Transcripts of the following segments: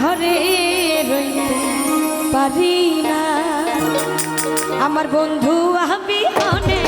ঘরে রইতে পারি না। আমার বন্ধু আমি মনে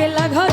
লাগে লাঘর